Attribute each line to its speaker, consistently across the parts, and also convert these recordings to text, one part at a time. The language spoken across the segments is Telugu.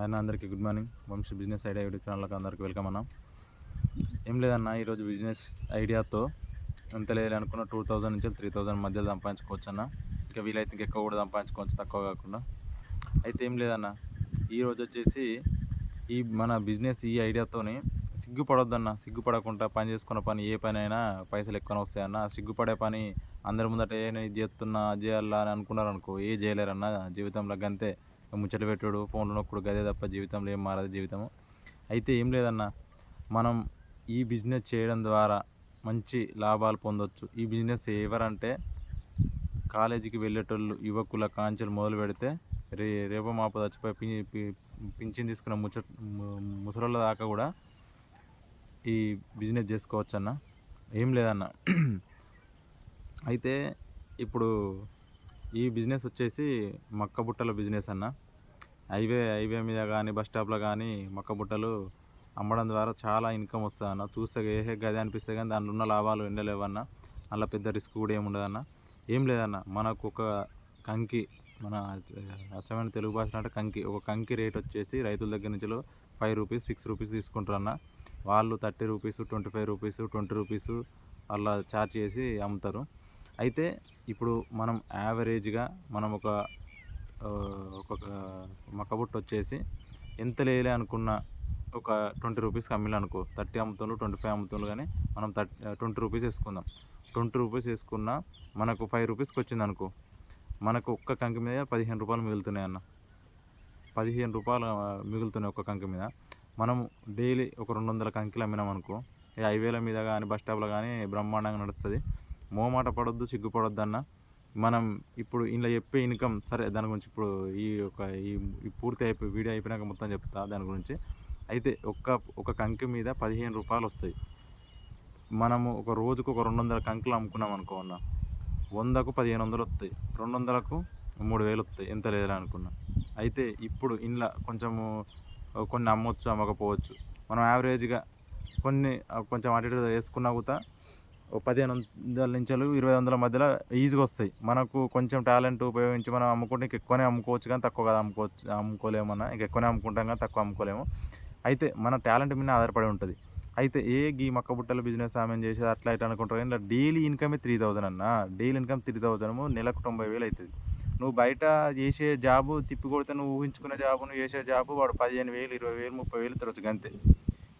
Speaker 1: ఆయన అందరికీ good morning. Vamshi business idea YouTube ఛానల్కి అందరికీ వెల్కమ్ అన్న. ఏం లేదన్న ఈరోజు బిజినెస్ ఐడియాతో ఎంత లేదు అనుకున్న టూ థౌజండ్ నుంచి త్రీ థౌజండ్ మధ్యలో సంపాదించుకోవచ్చు అన్న. ఇంకా వీలైతే ఇంకా ఎక్కువ కూడా సంపాదించుకోవచ్చు తక్కువ కాకుండా. అయితే ఏం లేదన్న ఈరోజు వచ్చేసి ఈ మన బిజినెస్ ఈ ఐడియాతోని సిగ్గుపడొద్దన్న సిగ్గుపడకుండా పని చేసుకున్న పని ఏ పని అయినా పైసలు ఎక్కువ వస్తాయన్న సిగ్గుపడే పని అందరి ముందట ఏ చేస్తున్నా చేయాలా అని అనుకున్నారనుకో ఏ చేయలేరన్న. జీవితంలో గంతే. ముచ్చట పెట్టుడు ఫోన్లో నొక్కుడు గదే తప్ప జీవితంలో ఏం మారదు జీవితము. అయితే ఏం లేదన్న మనం ఈ బిజినెస్ చేయడం ద్వారా మంచి లాభాలు పొందొచ్చు. ఈ బిజినెస్ ఎవరంటే కాలేజీకి వెళ్ళేటోళ్ళు యువకుల కాంచెలు మొదలు పెడితే రే రేపో మాపు చచ్చిపోయి పి పింఛన్ తీసుకున్న ముచ్చ ము- ముసలోళ్ళ దాకా కూడా ఈ బిజినెస్ చేసుకోవచ్చు అన్న ఏం లేదన్న. అయితే ఇప్పుడు ఈ బిజినెస్ వచ్చేసి మక్క బుట్టల బిజినెస్ అన్న. హైవే హైవే మీద కానీ బస్ స్టాప్లో కానీ మక్క బుట్టలు అమ్మడం ద్వారా చాలా ఇన్కమ్ వస్తుంది అన్న చూస్తే ఏ గది అనిపిస్తే కానీ దాంట్లో ఉన్న లాభాలు ఎండలేవన్న అలా పెద్ద రిస్క్ కూడా ఏమి ఉండదన్న. ఏం లేదన్న. మనకు ఒక కంకి మన అచ్చమైన తెలుగు భాషలో అంటే కంకి ఒక కంకి రేట్ వచ్చేసి రైతుల దగ్గర నుంచి ఫైవ్ రూపీస్ సిక్స్ రూపీస్ తీసుకుంటారు అన్న వాళ్ళు thirty rupees twenty five rupees twenty rupees అలా చార్జ్ చేసి అమ్ముతారు. అయితే ఇప్పుడు మనం యావరేజ్గా మనం ఒక ఒక ఒక్కొక్క మక్కబుట్ట వచ్చేసి ఎంత లేలే అనుకున్న ఒక ట్వంటీ రూపీస్కి అమ్మిలు అనుకో. థర్టీ అమ్ముతుండ్రు ట్వంటీ ఫైవ్ అమ్ముతుండ్రు కానీ మనం థర్టీ ట్వంటీ రూపీస్ వేసుకుందాం. ట్వంటీ రూపీస్ వేసుకున్న మనకు ఫైవ్ రూపీస్కి వచ్చింది అనుకో. మనకు ఒక్క కంకి మీద పదిహేను రూపాయలు మిగులుతున్నాయి అన్న. పదిహేను రూపాయలు మిగులుతున్నాయి ఒక్క కంకి మీద. మనం డైలీ ఒక రెండు వందల కంకిలు అమ్మినాం అనుకో. హైవేల మీద కానీ బస్ స్టాప్లో కానీ బ్రహ్మాండంగా నడుస్తుంది. మోమాట పడొద్దు సిగ్గుపడొద్దు అన్న మనం ఇప్పుడు ఇంట్లో చెప్పే ఇన్కమ్ సరే దాని గురించి ఇప్పుడు ఈ ఒక ఈ పూర్తి అయిపోయి వీడియో అయిపోయినాక మొత్తం చెప్తా దాని గురించి. అయితే ఒక్క ఒక కంకి మీద పదిహేను రూపాయలు వస్తాయి. మనము ఒక రోజుకు ఒక రెండు వందల కంకులు అమ్ముకున్నాం అనుకో అన్న. వందకు పదిహేను వందలు వస్తాయి. రెండు వందలకు మూడు వేలు వస్తాయి. ఎంత లేదా అనుకున్నా. అయితే ఇప్పుడు ఇంట్లో కొంచెము కొన్ని అమ్మొచ్చు అమ్మకపోవచ్చు. మనం యావరేజ్గా కొన్ని కొంచెం అటు ఇటు వేసుకున్నా కూడా పదిహేను వందల నుంచి ఇరవై వందల మధ్యలో ఈజీగా వస్తాయి. మనకు కొంచెం టాలెంట్ ఉపయోగించి మనం అమ్ముకుంటే ఇంక ఎక్కువనే అమ్ముకోవచ్చు కానీ తక్కువ కదా అమ్ముకోవచ్చు అమ్ముకోలేమన్నా ఇంక ఎక్కువనే అమ్ముకుంటాం కానీ తక్కువ అమ్ముకోలేము. అయితే మన టాలెంట్ మీద ఆధారపడి ఉంటుంది. అయితే ఏ గీ మక్క బుట్టల బిజినెస్ ఆమె చేసేది అట్లా ఇట్లా అనుకుంటారు కానీ ఇలా డైలీ ఇన్కమే త్రీ థౌజండ్ అన్న. డైలీ ఇన్కమ్ త్రీ థౌజండ్ నెలకు తొంభై వేలు అవుతుంది. నువ్వు బయట చేసే జాబు తిప్పి కొడితే నువ్వు ఊహించుకునే జాబు నువ్వు చేసే జాబు వాడు పదిహేను వేలు ఇరవై వేలు ముప్పై వేలు తిరగచ్చు అంతే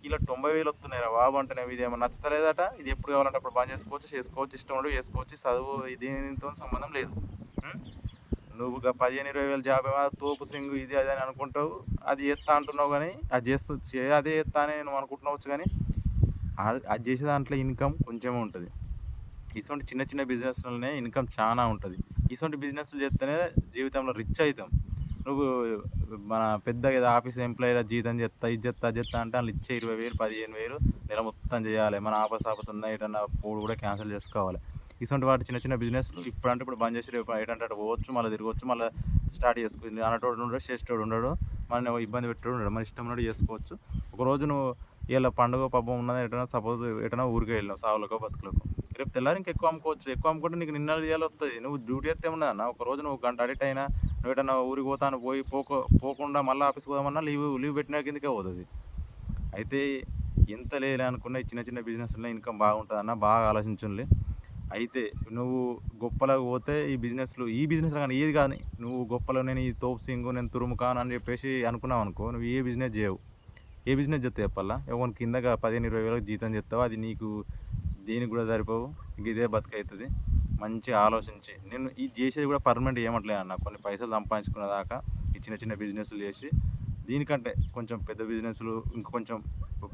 Speaker 1: ఇలా తొంభై వేలు వస్తున్నాయి రా బాబు అంటే ఇది ఏమో నచ్చలేదట ఇది ఎప్పుడు కావాలంటే అప్పుడు బంద్ చేసుకోవచ్చు చేసుకోవచ్చు ఇష్టం ఉండు చేసుకోవచ్చు చదువు దీనితో సంబంధం లేదు. నువ్వు పదిహేను ఇరవై వేల జాబ్ ఏమో తోపు సింగు ఇది అది అని అనుకుంటావు అది చేస్తా అంటున్నావు కానీ అది చేస్తూ అదే చేస్తా అని నువ్వు అనుకుంటున్నావచ్చు కానీ అది అది చేసే దాంట్లో ఇన్కమ్ కొంచెమే ఉంటుంది. ఇటువంటి చిన్న చిన్న బిజినెస్లోనే ఇన్కమ్ చాలా ఉంటుంది. ఇటువంటి బిజినెస్లు చేస్తేనే జీవితంలో రిచ్ అవుతాం నువ్వు మన పెద్ద ఆఫీస్ ఎంప్లాయీల జీతం చేస్తా ఇది చేస్తా చెత్త అంటే వాళ్ళు ఇచ్చే ఇరవై వేలు పదిహేను వేలు నెల మొత్తం చేయాలి. మన ఆఫీస్ ఆఫీస్ ఉన్న ఏటన్నా పూడు కూడా క్యాన్సిల్ చేసుకోవాలి. ఇటువంటి వాటి చిన్న చిన్న బిజినెస్లు ఇప్పుడు అంటే ఇప్పుడు బంద్ చేసి రేపు ఏంటంటే అటు పోవచ్చు మళ్ళీ తిరగవచ్చు మళ్ళీ స్టార్ట్ చేసుకుంది. అన్నటోడు ఉండడు చేసేటోడు ఉండడు మన ఇబ్బంది పెట్టాడు ఉండడు మన ఇష్టం ఉన్నట్టు చేసుకోవచ్చు. ఒక రోజు నువ్వు ఇలా పండుగ పబ్బం ఉన్నది ఎటైనా సపోజ్ ఎటైనా ఊరికే వెళ్ళావు సావులకో బతుకులకు. రేపు తెల్లారి ఇంకా ఎక్కువ అమ్ముకోవచ్చు. ఎక్కువ అమ్ముకుంటే నీకు నిన్న చేయాలి వస్తుంది నువ్వు డ్యూటీ అయితే ఉన్నా ఒక రోజు నువ్వు గంట అడిట్ అయినా నువ్వు ఎటన్నా ఊరికి పోతాను పోయి పోకో పోకుండా మళ్ళీ ఆఫీస్కి పోదామన్నా లీవ్ లీవ్ పెట్టిన కిందకే పోతుంది. అయితే ఎంత లేదు అనుకున్న ఈ చిన్న చిన్న బిజినెస్లో ఇన్కమ్ బాగుంటుంది అన్న బాగా ఆలోచించండి అయితే నువ్వు గొప్పలకు పోతే ఈ బిజినెస్లు ఈ బిజినెస్ కానీ ఏది కానీ నువ్వు గొప్పలో నేను ఈ తోపు సింగు నేను తురుముకాను అని చెప్పేసి అనుకున్నావు అనుకో నువ్వు ఏ బిజినెస్ చేయవు. ఏ బిజినెస్ చెప్తే చెప్పాలా? ఎవరికి కిందగా పదిహేను ఇరవై వేలకు జీతం చెప్తావు? అది నీకు దేనికి కూడా సరిపోవు. ఇంక ఇదే బతుకవుతుంది మంచి ఆలోచించి నేను ఇది చేసేది కూడా పర్మనెంట్ ఏమట్లేదు అన్న. కొన్ని పైసలు సంపాదించుకున్న దాకా ఈ చిన్న చిన్న బిజినెస్లు చేసి దీనికంటే కొంచెం పెద్ద బిజినెస్లు ఇంకా కొంచెం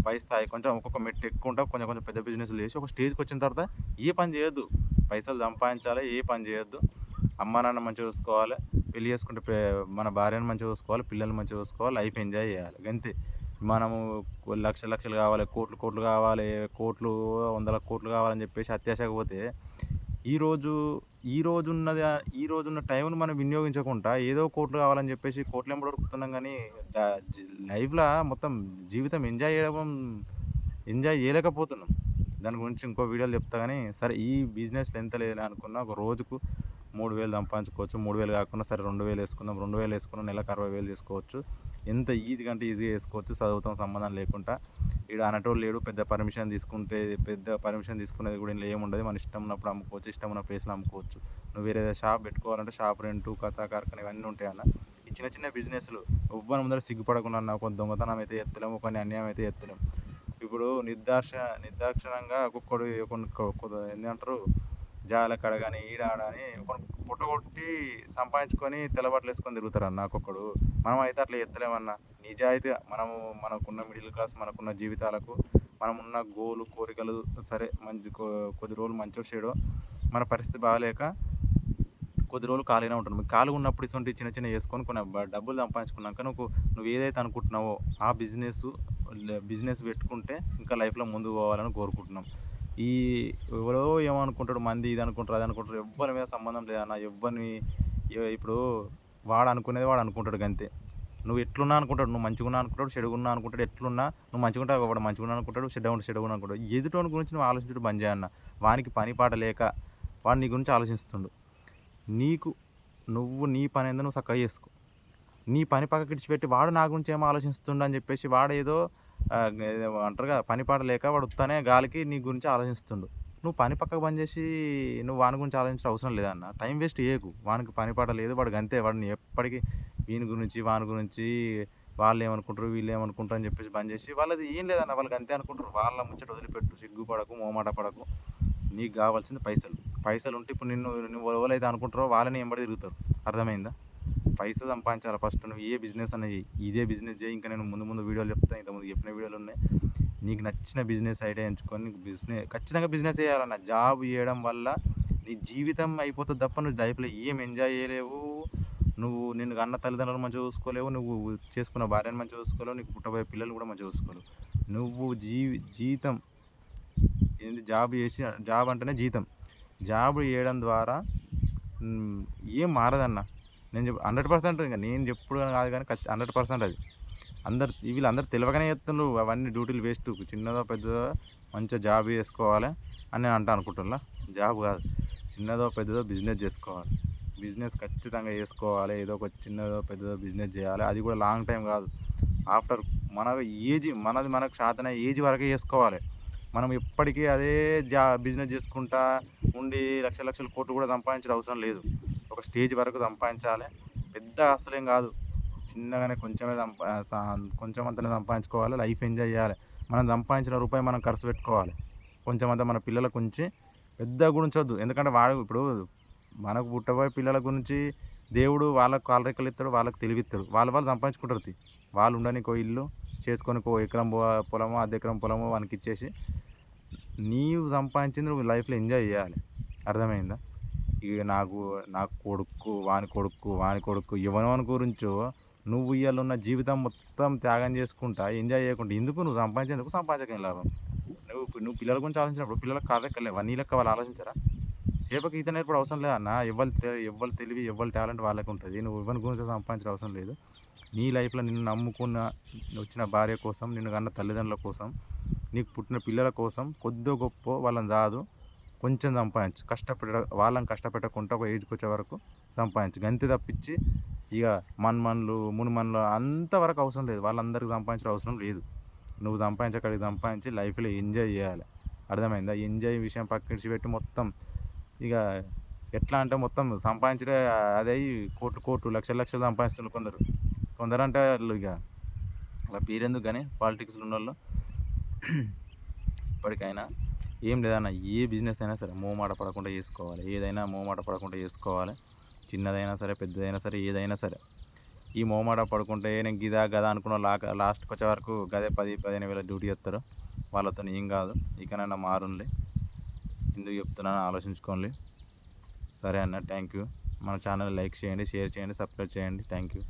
Speaker 1: పై స్థాయి కొంచెం ఒక్కొక్క మెట్టు ఎక్కువ ఉంటా కొంచెం కొంచెం పెద్ద బిజినెస్లు చేసి ఒక స్టేజ్కి వచ్చిన తర్వాత ఏ పని చేయొద్దు. పైసలు సంపాదించాలి ఏ పని చేయొద్దు. అమ్మ నాన్న మంచిగా చూసుకోవాలి పెళ్ళి చేసుకుంటే మన భార్యను మంచిగా చూసుకోవాలి పిల్లల్ని మంచిగా చూసుకోవాలి లైఫ్ ఎంజాయ్ చేయాలి. అంతే. మనము లక్షలు లక్షలు కావాలి కోట్లు కోట్లు కావాలి కోట్లు వందల కోట్లు కావాలని చెప్పేసి అత్యాశకు పోతే ఈరోజు ఈ రోజు ఉన్నది ఈ రోజు ఉన్న టైంను మనం వినియోగించకుండా ఏదో కోట్లు కావాలని చెప్పేసి కోట్లు ఎంబడి ఉరుకుతున్నాం కానీ లైఫ్లో మొత్తం జీవితం ఎంజాయ్ చేయడం ఎంజాయ్ చేయలేకపోతున్నాం. దాని గురించి ఇంకో వీడియోలు చెప్తా కానీ సరే ఈ బిజినెస్లో ఎంత లేదు అనుకున్నా ఒక రోజుకు మూడు వేలు సంపాదించుకోవచ్చు. మూడు వేలు కాకుండా సరే రెండు వేలు వేసుకుందాం రెండు వేలు వేసుకున్నాం నెలకు అరవై వేలు తీసుకోవచ్చు ఎంత ఈజీగా అంటే ఈజీగా వేసుకోవచ్చు చదువుతాం సంబంధం లేకుండా. ఇక్కడ అనటోళ్ళు లేడు పెద్ద పర్మిషన్ తీసుకుంటే పెద్ద పర్మిషన్ తీసుకునేది కూడా ఇందులో ఏముండదు. మన ఇష్టం ఉన్నప్పుడు అమ్ముకోవచ్చు ఇష్టం ఉన్న ప్లేస్లో అమ్ముకోవచ్చు. నువ్వు వేరే షాప్ పెట్టుకోవాలంటే షాప్ రెంటు కథ కార్ఖాన ఇవన్నీ ఉంటాయి అన్న. ఈ చిన్న చిన్న బిజినెస్లు ఎవ్వరి ముందర సిగ్గుపడకుండా అన్న కొంత దొంగతనం అయితే ఎత్తలేము కొన్ని అన్యాయం అయితే ఎత్తలేము. ఇప్పుడు నిర్దాక్ష నిర్దాక్షణంగా ఒక్కొక్కడు కొన్ని ఏంటంటారు జాల కడ కానీ ఈడ అని పుట్టగొట్టి సంపాదించుకొని తెల్లబట్టలు వేసుకొని తిరుగుతారు అన్న ఒక్కొక్కడు మనం అయితే అట్లా ఎత్తలేమన్నా నిజాయితీ మనము మనకున్న మిడిల్ క్లాస్ మనకున్న జీవితాలకు మనం ఉన్న గోలు కోరికలు సరే మంచి కొ- కొద్ది రోజులు మంచిగా చేయడం మన పరిస్థితి బాగాలేక కొద్ది రోజులు ఖాళీగా ఉంటుంది ఖాళీ ఖాళీగా ఉన్నప్పుడు ఇటువంటి చిన్న చిన్న వేసుకొని కొన్ని డబ్బులు సంపాదించుకున్నాక నువ్వు నువ్వు ఏదైతే అనుకుంటున్నావో ఆ బిజినెస్ బిజినెస్ పెట్టుకుంటే ఇంకా లైఫ్లో ముందుకు పోవాలని కోరుకుంటున్నాం. ఈ ఎవరో ఏమనుకుంటాడు మంది ఇది అనుకుంటారు అది అనుకుంటారు ఎవ్వరి మీద సంబంధం లేదన్న ఎవ్వరిని ఇప్పుడు వాడు అనుకునేది వాడు అనుకుంటాడు అంతే నువ్వు ఎట్లున్నా అనుకుంటాడు నువ్వు మంచిగా ఉన్నా అనుకుంటాడు చెడుగున్నా అనుకుంటాడు ఎట్లున్నా నువ్వు మంచిగా వాడు మంచిగున్నా అనుకుంటాడు చెడ్డ ఉంటే చెడుగున్నా అనుకుంటాడు. ఎదుటోని గురించి నువ్వు ఆలోచించడం బంద్ చేయన్న వానికి పని పాట లేక వాడు నీ గురించి ఆలోచిస్తుండు. నీకు నువ్వు నీ పని ఏందో నువ్వు చక్కగా చేసుకో. నీ పని పక్కకి ఇడిచిపెట్టి వాడు నా గురించి ఏమో ఆలోచిస్తుండని అని చెప్పేసి వాడు ఏదో అంటారు కదా పని పాట లేక వాడు వస్తానే గాలికి నీ గురించి ఆలోచిస్తుండు. నువ్వు పని పక్కకు బంద్ చేసి నువ్వు వాని గురించి ఆలోచించిన అవసరం లేదన్న టైం వేస్ట్ చేయకు. వానికి పని పాట లేదు వాడికి అంతే వాడిని ఎప్పటికీ వీని గురించి వాని గురించి వాళ్ళు ఏమనుకుంటారు వీళ్ళు ఏమనుకుంటారు అని చెప్పేసి బంద్ చేసి వాళ్ళది ఏం లేదన్న వాళ్ళకి అంతే అనుకుంటారు. వాళ్ళ ముచ్చట వదిలిపెట్టు. సిగ్గుపడకు మోమాట పడకు. నీకు కావాల్సింది పైసలు. పైసలు ఉంటే ఇప్పుడు నిన్ను నువ్వు ఎవరైతే అనుకుంటారో వాళ్ళని ఎంబడి తిరుగుతారు. అర్థమైందా? పైసలు సంపాదించాలి. ఫస్ట్ నువ్వు ఏ బిజినెస్ అనేది చెయ్యి. ఇదే బిజినెస్ చేయి ఇంకా నేను ముందు ముందు వీడియోలు చెప్తాను ఇంత ముందు చెప్పిన వీడియోలు ఉన్నాయి. నీకు నచ్చిన బిజినెస్ ఐడియా ఎంచుకొని నీకు బిజినెస్ ఖచ్చితంగా బిజినెస్ చేయాలన్న జాబ్ చేయడం వల్ల నీ జీవితం అయిపోతుంది తప్ప నువ్వు లైఫ్లో ఏం ఎంజాయ్ చేయలేవు. నువ్వు నిన్ను అన్న తల్లిదండ్రులు మంచిగా చూసుకోలేవు. నువ్వు చేసుకున్న భార్యను మంచిగా చూసుకోలేవు. నీకు పుట్టబోయే పిల్లలు కూడా మంచిగా చూసుకోలేవు. నువ్వు జీవి జీతం ఏంది? జాబ్ చేసి జాబ్ అంటేనే జీతం. జాబ్ చేయడం ద్వారా ఏం మారదన్నా? నేను చెప్పు హండ్రెడ్ పర్సెంట్ ఇంకా నేను చెప్పుడు కాదు కానీ హండ్రెడ్ పర్సెంట్ అది. అందరు వీళ్ళందరూ తెలియకనే చెప్తున్నారు అవన్నీ డ్యూటీలు వేస్ట్ చిన్నదో పెద్దదో మంచిగా జాబ్ చేసుకోవాలి అని నేను అంటా అనుకుంటున్నా. జాబ్ కాదు చిన్నదో పెద్దదో బిజినెస్ చేసుకోవాలి. బిజినెస్ ఖచ్చితంగా చేసుకోవాలి ఏదో ఒక చిన్నదో పెద్దదో బిజినెస్ చేయాలి అది కూడా లాంగ్ టైం కాదు. ఆఫ్టర్ మన ఏజ్ మనది మనకు శాతన ఏజ్ వరకే చేసుకోవాలి. మనం ఎప్పటికీ అదే జా బిజినెస్ చేసుకుంటా ఉండి లక్ష లక్షల కోట్లు కూడా సంపాదించడం అవసరం లేదు. ఒక స్టేజ్ వరకు సంపాదించాలి. పెద్ద ఆస్తులేం కాదు. చిన్నగానే కొంచెమే కొంచెం అంతనే సంపాదించుకోవాలి. లైఫ్ ఎంజాయ్ చేయాలి. మనం సంపాదించిన రూపాయి మనం ఖర్చు పెట్టుకోవాలి. కొంచెం అంతా మన పిల్లల గురించి పెద్ద గురించొద్దు ఎందుకంటే వాడు ఇప్పుడు మనకు పుట్టబోయే పిల్లల గురించి దేవుడు వాళ్ళకు కాలరెక్కలు ఇస్తాడు వాళ్ళకి తెలివిస్తాడు వాళ్ళ వాళ్ళు సంపాదించుకుంటారు వాళ్ళు ఉండనికో ఇల్లు చేసుకొని ఓ ఎకరం పొలము పొలమో అర్ధ ఎకరం పొలమో వానికి ఇచ్చేసి నీవు సంపాదించింది నువ్వు లైఫ్లో ఎంజాయ్ చేయాలి. అర్థమైందా? ఇక నాకు నా కొడుకు వాని కొడుకు వాని కొడుకు ఎవరి గురించో నువ్వు ఇవాళ ఉన్న జీవితం మొత్తం త్యాగం చేసుకుంటా ఎంజాయ్ చేయకుండా ఎందుకు నువ్వు సంపాదించేందుకు సంపాదించక లాభం? నువ్వు నువ్వు పిల్లల గురించి ఆలోచించినప్పుడు పిల్లలకు కాదక్కర్లేవా నీ లెక్క వాళ్ళు ఆలోచించరా? సేపకి ఈత నేర్పడం అవసరం లేదన్న ఎవరి ఎవరి తెలివి ఎవరి టాలెంట్ వాళ్ళకి ఉంటుంది. నువ్వు ఇవ్వని గురించి సంపాదించడం అవసరం లేదు. నీ లైఫ్లో నిన్ను నమ్ముకున్న వచ్చిన భార్య కోసం నిన్ను కన్న తల్లిదండ్రుల కోసం నీకు పుట్టిన పిల్లల కోసం కొద్దో గొప్ప వాళ్ళని రాదు కొంచెం సంపాదించు. కష్టపెట్ట వాళ్ళని కష్టపెట్టకుండా ఒక ఏజ్కి వచ్చే వరకు సంపాదించు. గంతి తప్పించి ఇక మన్మన్లు మునిమన్లు అంతవరకు అవసరం లేదు. వాళ్ళందరికీ సంపాదించడం అవసరం లేదు. నువ్వు సంపాదించక్కడికి సంపాదించి లైఫ్లో ఎంజాయ్ చేయాలి. అర్థమైందా? ఎంజాయ్ విషయం పక్కడిచి పెట్టి మొత్తం ఇక ఎట్లా అంటే మొత్తం సంపాదించడే అదే కోట్లు కోట్లు లక్షల లక్షలు సంపాదిస్తున్నారు కొందరు. కొందరు అంటే వాళ్ళు ఇక అలా పేరెందుకు కానీ పాలిటిక్స్లో ఉన్న వాళ్ళు ఇప్పటికైనా ఏం లేదన్న ఏ బిజినెస్ అయినా సరే మోమాట పడకుండా చేసుకోవాలి. ఏదైనా మోమాట పడకుండా చేసుకోవాలి. చిన్నదైనా సరే పెద్దదైనా సరే ఏదైనా సరే. ఈ మోమాట పడుకుంటే నేను గిదా గదా అనుకున్న లా లాస్ట్కి వచ్చే వరకు గదే పది పదిహేను వేల డ్యూటీ చేస్తారు. వాళ్ళతో ఏం కాదు. ఇకనైనా మారుండి ఎందుకు చెప్తున్నాను ఆలోచించుకోండి. సరే అన్న థ్యాంక్ యూ మన ఛానల్ లైక్ చేయండి షేర్ చేయండి సబ్స్క్రైబ్ చేయండి. Thank you